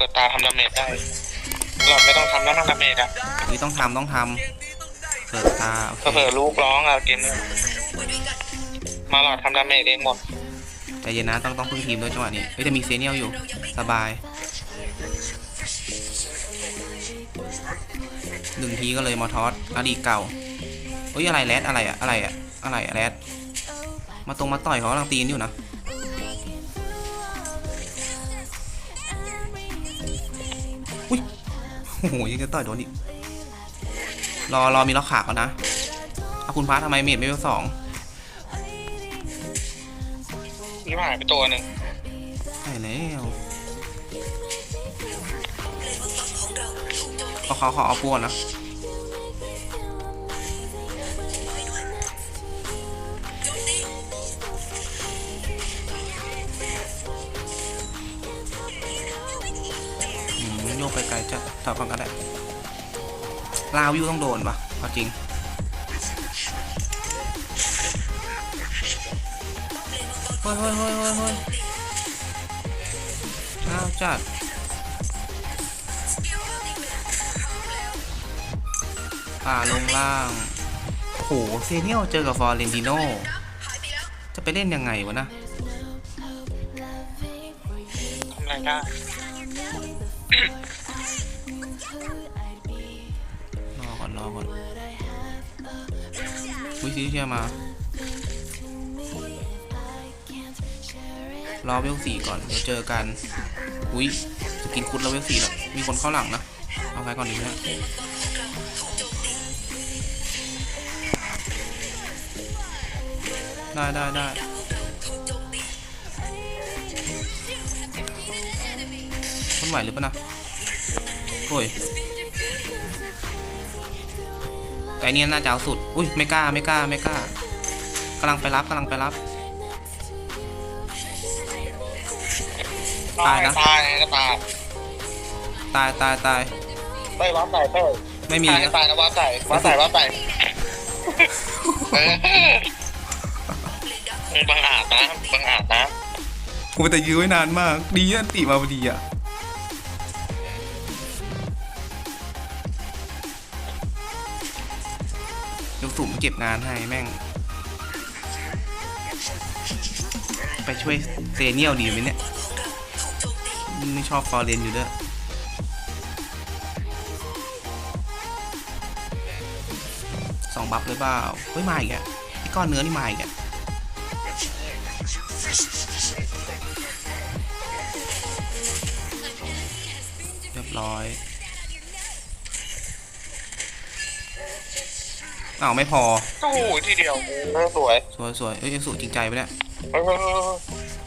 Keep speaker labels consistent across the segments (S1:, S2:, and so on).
S1: ปิดตาทำดาเมจได้หลอดไม่ต้องทำแล้วทำดาเมจอะ
S2: นี่ต้องทำต้องทำเปิดตาโอเค
S1: เผื่อลูกร้องอะเกมนี้มาหลอดทำดาเมจเองหมด
S2: ใจเย็นนะต้องต้องพึ่งทีมด้วยจังหวะนี้เฮ้ยจะมีเซเนียลอยู่สบายหนึ่งทีก็เลยมอทอสอดีตเก่าเฮ้ยอะไรแรดอะไรอะอะไรอะอะไรอะแรดมาตรงมาต่อยเขากำลังตีนอยู่นะ โอ้โหยังจะต่อยโดนอีกรอรอมีล็อกขาก่อนนะเอาคุณพาร์ททำไมเมดไม่เป็นสอง
S1: นี่หายไปตัวหนึ่ง
S2: ใช่แล้วเอาเขาเขาเอาปวนนะ วิวต้องโดนปะเอาจริง เฮ้ยเฮ้ยเฮ้ยเฮ้ยเฮ้ยอ้าวจัดป่าลงล่างโหเซเนียลเจอกับฟอร์เรนติโนจะไปเล่นยังไงวะนะ
S1: ทำอะไรได้
S2: รอก่อนรอก่อนวิซีเชียร์มา รอเวลสี่ก่อน เดี๋ยวเจอกัน อุ้ยสกินคุดแล้วเวลสี่แล้ว มีคนเข้าหลังนะ เอาใครก่อนดีนะได้ได้ได้คนไหวหรือเปล่านะโอ้ย แต่อันเนี่ยน่าจะเอาสุด อุ้ยไม่กล้าไม่กล้าไม่กล้ากำลังไปรับกำลังไปรับ ตายนะ
S1: ตายก็ตาย
S2: ตายตายตาย
S1: เต้ยวัดใส่เต้ย
S2: ไม่มี
S1: ตายก็ตายนะวัดใส่วัดใส่วัดใส่เออมึงบังอาจนะบังอาจนะ
S2: กูแต่ยื้อไว้นานมาก ดีอันติมาพอดีอะ สูงเก็บงานให้แม่ง ไปช่วยเซเนียลดีไหมเนี่ย ไม่ชอบฟอร์เรนอยู่ด้วยสองบัฟเลยเปล่าเฮ้ยมาอีกอะไอ้ก้อนเนื้อนี่มาอีกอะเรียบร้อย อ้าวไม่พอ
S1: โอ้โหทีเดียวเออสวย
S2: สวยสวยเอ้ยสูจริงใจไปะเนี่ย
S1: เออ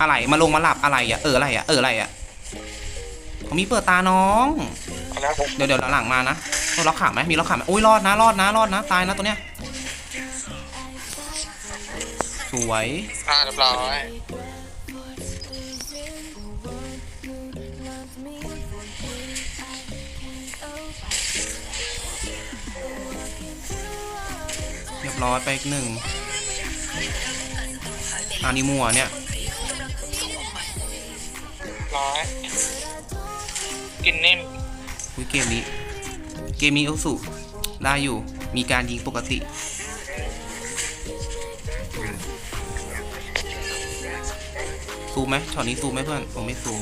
S2: อะไรมาลงมาหลับอะไรอะเอออะไรอะเอออะไรอะเขามีเปิดตาน้อง
S1: เอาแล้วผม
S2: เดี๋ยวเดี๋ยวหลังมานะต้องล็อกขาไหมมีล็อกขาไหมอุ้ยรอดนะรอดนะรอดนะตายนะตัวเนี้ยสวย
S1: อ่าเรียบร้อย
S2: รียบร้อยไปอีกหนึ่งอานิมัวเนี่ย
S1: ร้อยกินนิ่ม
S2: อุ้ยเกมนี้ เกมนี้เอลสุได้อยู่ มีการยิงปกติ ซูมไหมช็อตนี้ซูมไหมเพื่อน ผมไม่ซูม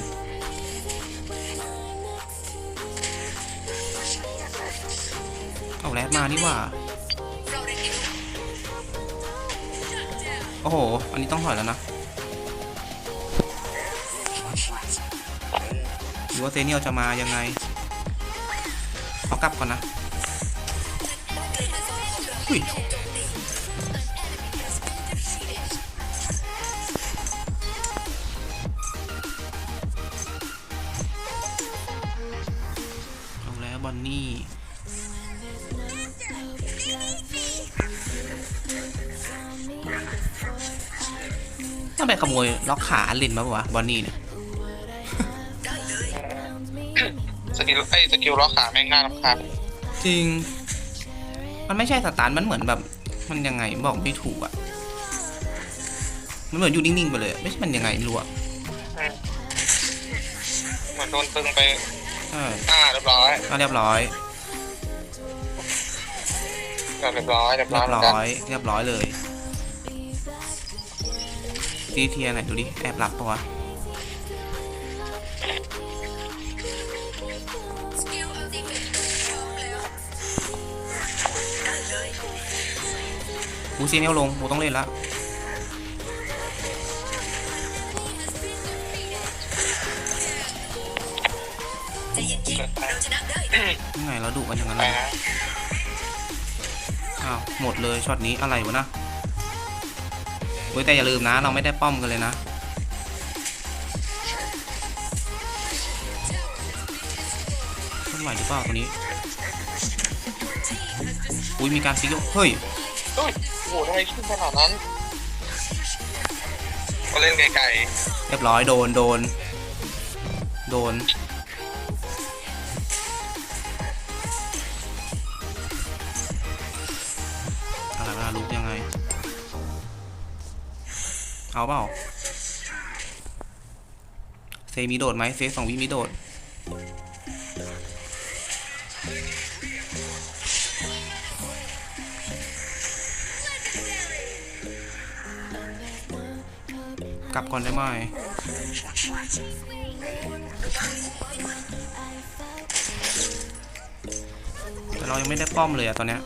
S2: เอาแรดมานี่หว่า อ้โห อันนี้ต้องถอยแล้วนะหรือว่าเซเนียลจะมายังไงเอากลับก่อนนะอุ้ยเอาแล้วบอนนี่ ต้องไปขโมยล็อกขาอันเลนมาปะวะบอนนี่เนี่ย
S1: สกิลไอ้ยสกิลล็อกขาแม่งง่ายรำคาญ
S2: จริง มันไม่ใช่สตาร์ทมันเหมือนแบบ มันยังไงบอกไม่ถูกอะมันเหมือนอยู่นิ่งๆไปเลยอะไม่ใช่มันยังไงไม่รู้อะ
S1: อืมเหมือนโดนตึงไป
S2: ใช่
S1: อ่าเรียบร้อย
S2: ก็เรียบร้อย
S1: เรียบร้อยเรียบร้
S2: เรี
S1: อย
S2: ยบ
S1: เหมือนกัน
S2: ร้อย เรียบร้อยเลย ทีเทียไหนดูดิ แอบหลับปะวะบูซีเนียลลงบูต้องเล่นละยังไงเราดุกันอย่างนั้น
S1: ไป
S2: เลยอ้าว หมดเลยช็อตนี้อะไรวะนะ เว้ยแต่อย่าลืมนะ เราไม่ได้ป้อมกันเลยนะ ต้นไหวหรือเปล่าตัวนี้ อุ้ยมีการฟิกยกเฮ้ย
S1: โอ้ยโอ้โหทำไมขึ้นขนาดนั้น ก็เล่นไกล
S2: เรียบร้อยโดนโดน โดนอะไรเวลาลุกยังไง เอาเปล่าเซมีโดดไหมเซสองวิมีโดดกลับก่อนได้ไหมแต่เรายังไม่ได้ป้อมเลยอะตอนเนี้ย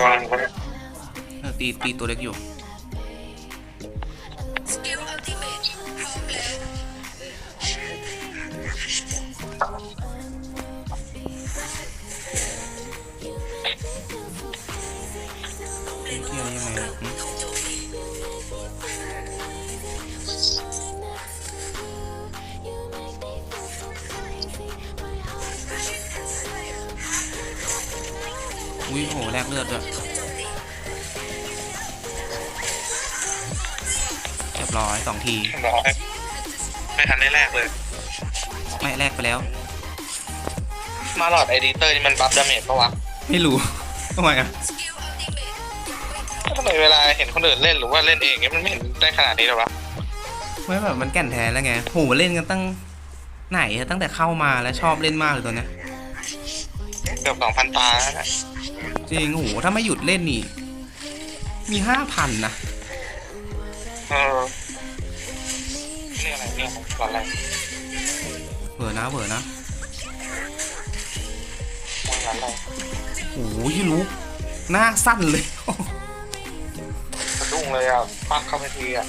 S1: นี่มันอะไรกลางวะเนี่ย
S2: เออตีตีตัวเล็กอยู่ อุ้ยโหแลกเลือดด้วยเรียบร้อยสองที
S1: เรียบร้อยไม่ทันได้แรกเลย
S2: ไม่แลกไปแล้ว
S1: มาหลอดไอดีเตอร์นี่มันบัฟดาเมจปะวะ
S2: ไม่รู้ ทำไมอะ
S1: ทำไมเวลาเห็นคนอื่นเล่นหรือว่าเล่นเองเนี่ยมันไม่เห็นได้ขนาดนี้เลยวะ
S2: ไม่แบบมันแก่นแท้แล้วไงโหเล่นกันตั้งไหนอะตั้งแต่เข้ามาแล้วชอบเล่นมากเลยตัวเนี้ย
S1: เกือบสองพันตาแล้วนะ
S2: จริงโหถ้าไม่หยุดเล่นนี่ มีห้าพันนะ
S1: เออนี่อะไรเนี่ยหลอดอะไร
S2: เผื่อนะเผื่อนะ
S1: หลอดอะไร
S2: โอ้ยรู้หน้าสั้นเลย
S1: สะดุ้งเลยอะปักเข้าไปทีอะ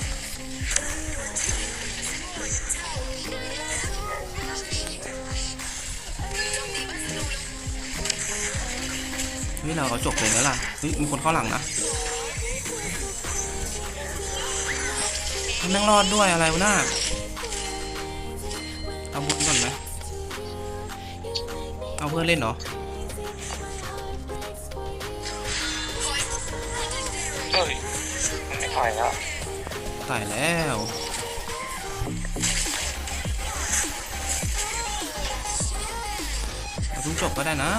S2: เฮ้ยเราเอาจบเลยแล้วล่ะเฮ้ยมีคนเข้าหลังนะมันนั่งรอดด้วยอะไรวะน่าเอาบนก่อนไหมเอาเพื่อนเล่นเหรอ
S1: เฮ้ยมันไม่ถอยแล้ว
S2: ตายแล้วเราเพิ่งจบก็ได้นะ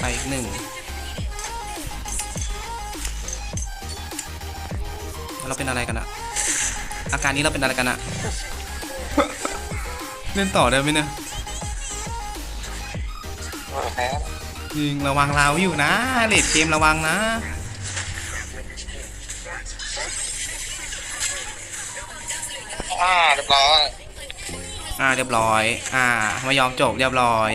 S2: ไปอีกหนึ่งแล้วเราเป็นอะไรกันอะอาการนี้เราเป็นอะไรกันอะเล่นต่อได้ไหมเนี่ย
S1: เออแพ้
S2: ยิงระวังเราอยู่นะเลดเกมระวังนะ
S1: อ่าเรียบร้อย
S2: อ่าเรียบร้อย อ่าไม่ยอมจบเรียบร้อย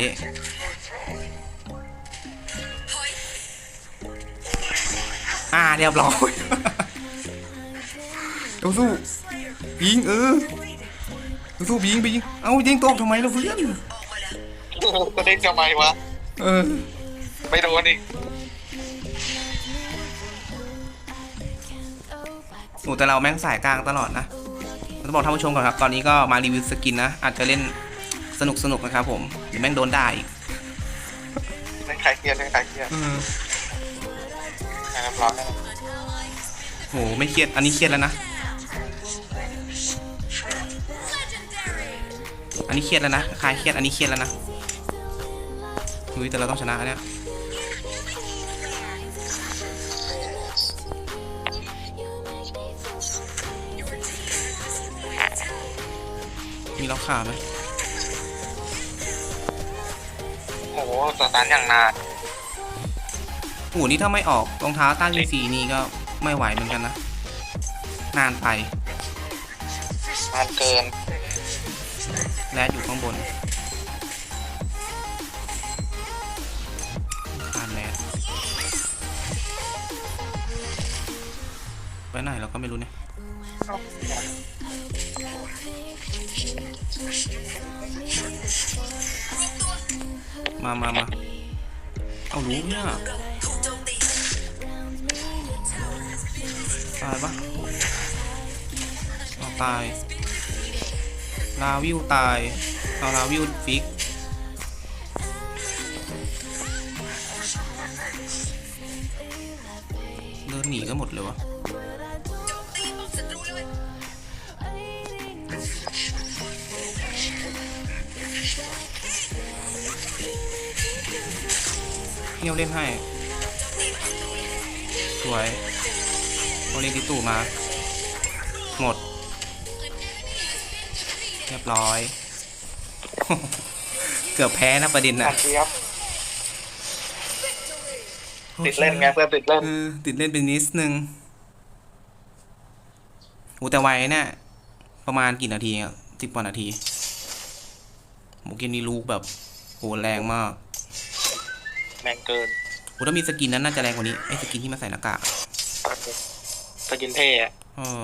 S2: อ่าเรียบร้อยสู้สู้ยิงเออสู้ๆยิงไปยิงเอ้ายิงตกทำไมล่ะเพื่อน
S1: ก็เด้งทำไมวะ
S2: เออ
S1: ไม่โดนอีก
S2: โอ้แต่เราแม่งสายกลางตลอดนะต้องบอกท่านผู้ชมก่อนครับ ตอนนี้ก็มารีวิวสกินนะ อาจจะเล่นสนุกสนุกๆนะครับผมเดี๋ยวแม่งโดนด่าอีก
S1: ไม่คลายเครียดเล่นคลายเครียด
S2: เออ
S1: เรียบร้อย
S2: โหไม่เครียด อันนี้เครียดแล้วนะ อันนี้เครียดแล้วนะ คลายเครียด อันนี้เครียดแล้วนะอุ้ยแต่เราต้องชนะเนี่ยมีล็อกขาไหม
S1: โอ้โหสตาร์ทอย่างนาน
S2: โอ้โหนี่ถ้าไม่ออกรองเท้าต้านวีซีนี่ก็ไม่ไหวเหมือนกันนะ นานไป
S1: นานเกิน
S2: แรดอยู่ข้างบนคานแรดไปไหนเราก็ไม่รู้เนี่ยมามามาเอารู้เนี่ย ตายปะเอาตาย ลาวิวตาย เอาลาวิวฟิกเดินหนีก็หมดเลยวะเงียวเล่นให้ สวย โอเล่นที่ตู่มา หมด เรียบร้อย เกือบแพ้นะประเด็น
S1: ห
S2: น่ะ
S1: วานเจี๊ยบติดเล่นไงเพื่อนติดเล่น
S2: เออติดเล่นเป็นนิดนึงโหแต่ไวเนี่ยประมาณกี่นาทีอะสิบกว่านาทีโหเกมนี้ลูกแบบโหแรงมาก
S1: แม่งเกิน
S2: โหถ้ามีสกินนั้นน่าจะแรงกว่านี้ไอ้สกินที่มาใส่หน้ากากอะ
S1: สกินเท่อะ
S2: เออ